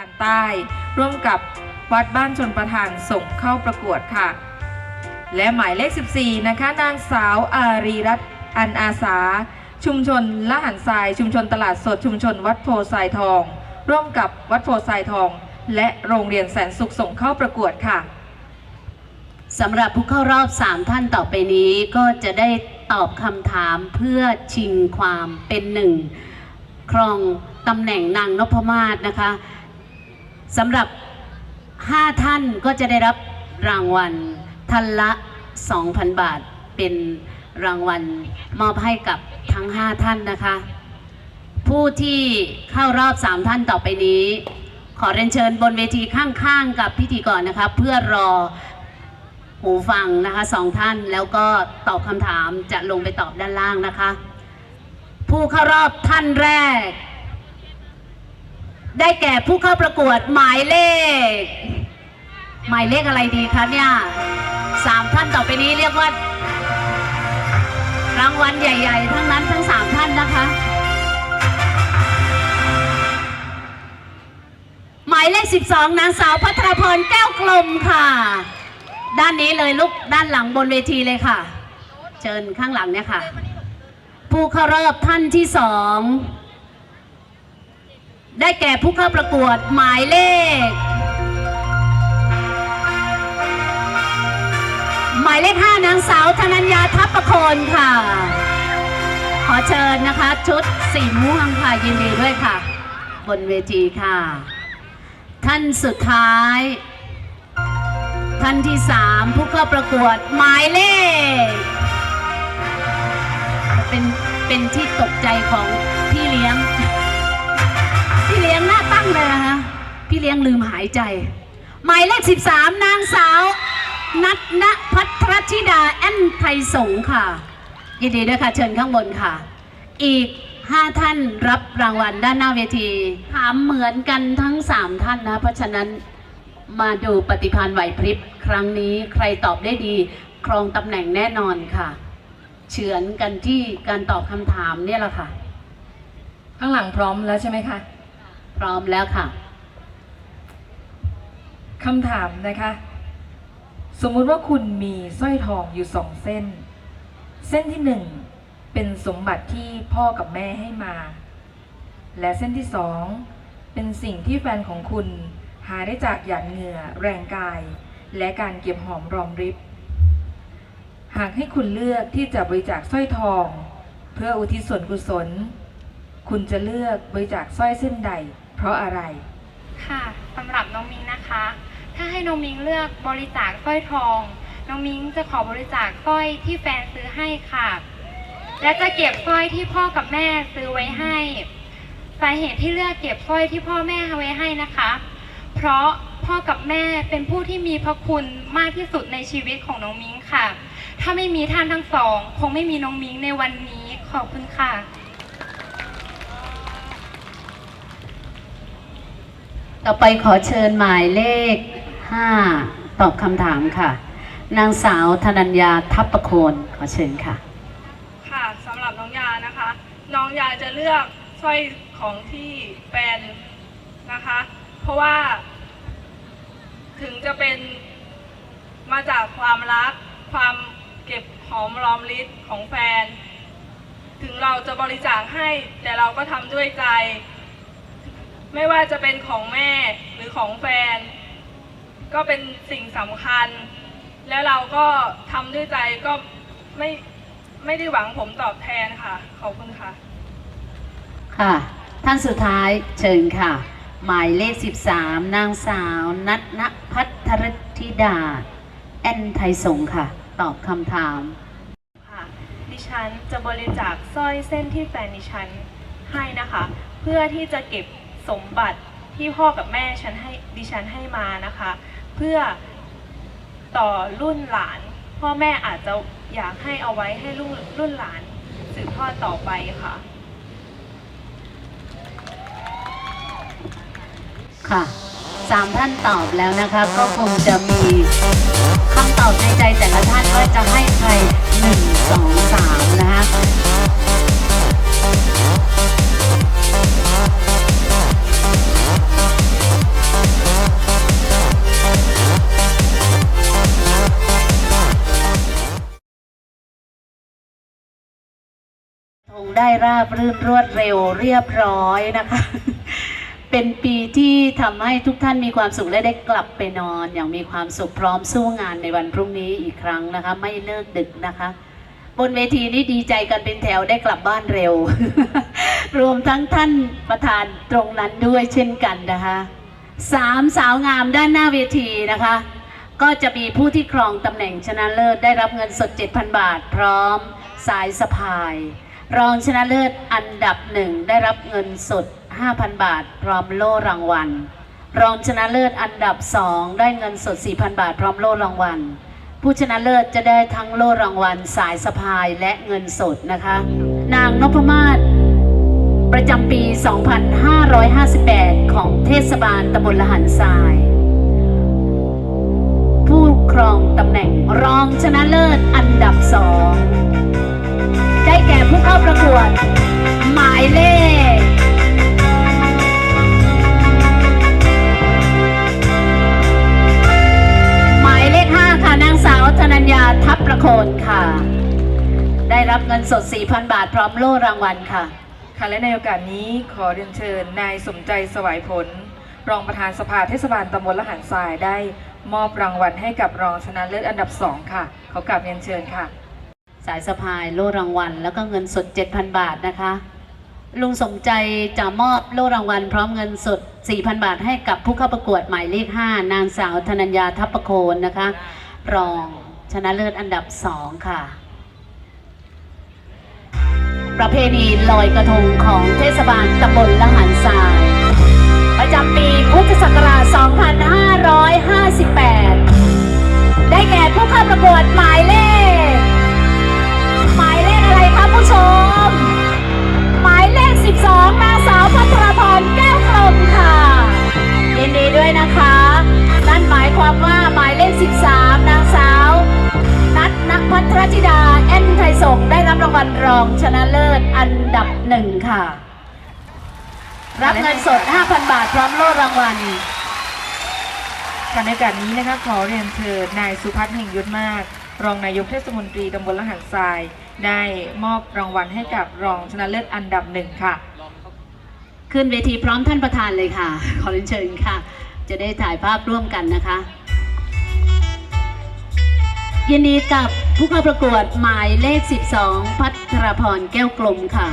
านใต้ ร่วมกับวัดบ้านชนประทานส่งเข้าประกวดค่ะ และหมายเลข 14 นะคะ นางสาวอารีรัตน์อันอาสา ชุมชนละหันทราย ชุมชนตลาดสด ชุมชนวัดโพทรายทอง ร่วมกับวัดโพทรายทอง และโรงเรียนแสนสุขส่งเข้าประกวดค่ะสำหรับผู้เข้ารอบ 3 ท่านต่อไปนี้ก็จะได้ตอบคำถามเพื่อชิงความเป็นหนึ่งครองตำแหน่งนางนพมาศนะคะ สำหรับ 5 ท่านก็จะได้รับรางวัลท่านละ 2,000 บาทเป็นรางวัลมอบให้กับทั้ง 5 ท่านนะคะ ผู้ที่เข้ารอบ 3 ท่านต่อไปนี้ ขอเรียนเชิญบนเวทีข้างๆ กับพิธีกรนะคะ เพื่อรอหูฟังนะคะสองท่านแล้วก็ตอบคำถามจะลงไปตอบด้านล่างนะคะ ผู้เข้ารอบท่านแรก ได้แก่ผู้เข้าประกวดหมายเลข หมายเลขอะไรดีคะเนี่ยสามท่านต่อไปนี้เรียกว่ารางวัลใหญ่ ๆ ทั้งนั้นทั้งสามท่านนะคะ หมายเลข 12 นางสาวพัทรพรแก้วกลมค่ะ ด้านนี้เลยลูกด้านหลังบนเวทีเลยค่ะ เชิญข้างหลังเนี่ยค่ะ ผู้เข้ารอบท่านที่สอง ได้แก่ผู้เข้าประกวดหมายเลข หมายเลขห้านางสาวธนัญญาทัพประโคนค่ะ ขอเชิญนะคะ ชุดสีม่วงค่ะยินดีด้วยค่ะ บนเวทีค่ะ ท่านสุดท้าย ท่านที่สามผู้เข้าประกวดหมายเลข เป็นเป็นที่ตกใจของพี่เลี้ยง ลี้ยงหน้าตั้งเลยนะคะพี่เลี้ยงลืมหายใจ หมายเลข 13 นางสาว นัทณพัทรธิดาแอนไทยสงค่ะ ยินดีด้วยค่ะ เชิญข้างบนค่ะ อีก 5 ท่านรับรางวัลด้านหน้าเวทีถามเหมือนกันทั้ง 3 ท่านนะ เพราะฉะนั้นมาดูปฏิภาณไหวพริบครั้งนี้ใครตอบได้ดี ครองตำแหน่งแน่นอนค่ะ เฉือนกันที่การตอบคำถามเนี่ยแหละค่ะ ข้างหลังพร้อมแล้วใช่ไหมคะ พร้อมแล้วค่ะคำถามนะคะ สมมุติว่าคุณมีสร้อยทองอยู่สองเส้น เส้นที่หนึ่งเป็นสมบัติที่พ่อกับแม่ให้มา และเส้นที่สองเป็นสิ่งที่แฟนของคุณหาได้จากหยาดเหงื่อแรงกาย และการเก็บหอมรอมริบ หากให้คุณเลือกที่จะบริจาคสร้อยทอง เพื่ออุทิศส่วนกุศล คุณจะเลือกบริจาคสร้อยเส้นใด เพราะอะไร ค่ะสำหรับน้องมิงนะคะ ถ้าให้น้องมิงเลือกบริจาคสร้อยทอง น้องมิงจะขอบริจาคสร้อยที่แฟนซื้อให้ค่ะ และจะเก็บสร้อยที่พ่อกับแม่ซื้อไว้ให้สาเหตุที่เลือกเก็บสร้อยที่พ่อแม่ไว้ให้นะคะ เพราะพ่อกับแม่เป็นผู้ที่มีพระคุณมากที่สุดในชีวิตของน้องมิงค่ะ ถ้าไม่มีท่านทั้งสอง คงไม่มีน้องมิงในวันนี้ขอบคุณค่ะ ต่อไปขอเชิญหมายเลข 5 ตอบคำถามค่ะ นางสาวธนัญญาทัพประโคนขอเชิญค่ะ ค่ะสำหรับน้องยานะคะ น้องยาจะเลือกสร้อยของที่แฟนนะคะ เพราะว่า ถึงจะเป็นมาจากความรัก ความเก็บหอมรอมริบของแฟน ถึงเราจะบริจาคให้แต่เราก็ทำด้วยใจ ไม่ว่าจะเป็นของแม่หรือของแฟน ก็เป็นสิ่งสำคัญ แล้วเราก็ทำด้วยใจก็ไม่ไม่ได้หวังผมตอบแทนค่ะ ขอบคุณค่ะ ค่ะ ท่านสุดท้ายเชิญค่ะ หมายเลข 13 นางสาวนัทณพัทรธิดา แอนไทยสงฆ์ค่ะ ตอบคำถาม ค่ะ ดิฉันจะบริจาคสร้อยเส้นที่แฟนดิฉันให้นะคะ เพื่อที่จะเก็บ สมบัติที่พ่อกับแม่ฉันให้ดิฉันให้มานะคะ เพื่อต่อรุ่นหลาน พ่อแม่อาจจะอยากให้เอาไว้ให้รุ่นรุ่นหลานสืบทอดต่อไปค่ะ ค่ะสามท่านตอบแล้วนะคะ ก็คงจะมีคำตอบในใจแต่ละท่านว่าจะให้ใครหนึ่งสองสามนะคะ ได้ราบรื่นรวดเร็วเรียบร้อยนะคะ เป็นปีที่ทำให้ทุกท่านมีความสุขและได้กลับไปนอน อย่างมีความสุขพร้อมสู้งานในวันพรุ่งนี้อีกครั้งนะคะ ไม่เลิกดึกนะคะ บนเวทีนี้ดีใจกันเป็นแถวได้กลับบ้านเร็ว รวมทั้งท่านประธานตรงนั้นด้วยเช่นกันนะคะสามสาวงามด้านหน้าเวทีนะคะ ก็จะมีผู้ที่ครองตำแหน่งชนะเลิศได้รับเงินสด 7,000 บาท พร้อมสายสะพาย รองชนะเลิศอันดับหนึ่งได้รับเงินสด 5,000 บาท พร้อมโล่รางวัล รองชนะเลิศอันดับสองได้เงินสด 4,000 บาท พร้อมโล่รางวัล ผู้ชนะเลิศจะได้ทั้งโล่รางวัล สายสะพายและเงินสดนะคะ นางนพมาศประจำปี 2558 ของเทศบาลตำบลละหันทราย ผู้ครองตำแหน่งรองชนะเลิศอันดับสอง ได้แก่ผู้เข้าประกวด หมายเลข หมายเลข5ค่ะนางสาวธนัญญาทัพประโคนค่ะ ได้รับเงินสด 4,000 บาทพร้อมโล่รางวัลค่ะ ค่ะและในโอกาสนี้ขอเรียนเชิญนายสมใจสวายผล รองประธานสภาเทศบาลตำบลละหันทรายได้มอบรางวัลให้กับรองชนะเลิศอันดับสองค่ะขอกราบเรียนเชิญค่ะ สายสะพายโล่รางวัล แล้วก็เงินสด 7,000 บาทนะคะ ลุงสมใจจะมอบโล่รางวัล พร้อมเงินสด 4,000 บาทให้กับผู้เข้าประกวดหมายเลข 5 นางสาวธนัญญาทัพประโคนนะคะ รองชนะเลิศอันดับ 2 ค่ะ ประเพณีลอยกระทงของเทศบาลตำบลละหันทรายประจำปีพุทธศักราช 2558 ได้แก่ผู้เข้าประกวดหมายเลขายเลขอะไรคะผู้ชม หมายเลข 12นางสาวพัทรพรแก้วกลมค่ะยินดีด้วยนะคะ นั่นหมายความว่าหมายเลข 13นางสาว นัทนพัทรธิดาแอนไทยสงได้รับรางวัลรองชนะเลิศอันดับหนึ่งค่ะ รับเงินสด 5,000 บาทพร้อมโล่รางวัลค่ะในโอกาสนี้นะคะขอเรียนเชิญนายสุพัฒน์เฮงยุทธมาก รองนายกเทศมนตรีตำบลละหันทราย ได้มอบรางวัลให้กับรองชนะเลิศอันดับหนึ่งค่ะ ขึ้นเวทีพร้อมท่านประธานเลยค่ะ ขอเรียนเชิญค่ะ จะได้ถ่ายภาพร่วมกันนะคะ ยินดีกับผู้เข้าประกวดหมายเลข 12 พัทรพรแก้วกลมค่ะ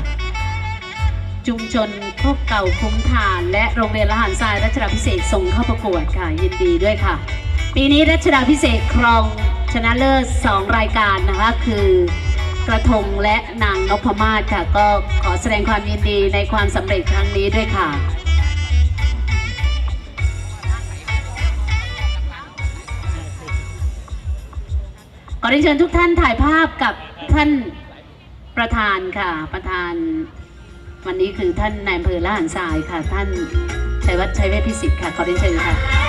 ชุมชนโคกเก่าคุ้มทาน และโรงเรียนละหารทรายรัชดาพิเศษส่งเข้าประกวดค่ะ ยินดีด้วยค่ะ ปีนี้รัชดาพิเศษครองชนะเลิศ 2 รายการนะคะคือ กระทงและนางนพมาศค่ะ ก็ขอแสดงความยินดีในความสำเร็จครั้งนี้ด้วยค่ะขอเรียนเชิญทุกท่านถ่ายภาพกับท่านประธานค่ะ ประธาน วันนี้คือท่านนายอำเภอละหันทรายค่ะ ท่านชัยวัฒน์ชัยเวชพิสิทธิ์ค่ะขอเรียนเชิญค่ะ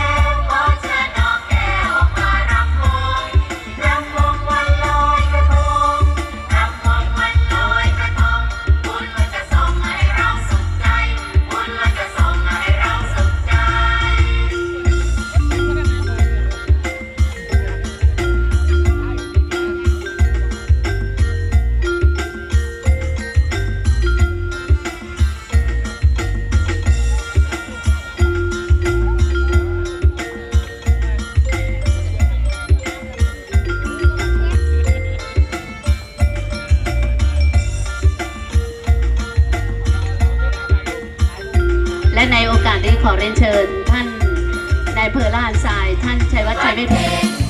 ขอเรียนเชิญท่านนายเพอละหันทราย ท่านชัยวัฒน์ชัยเวทธิ์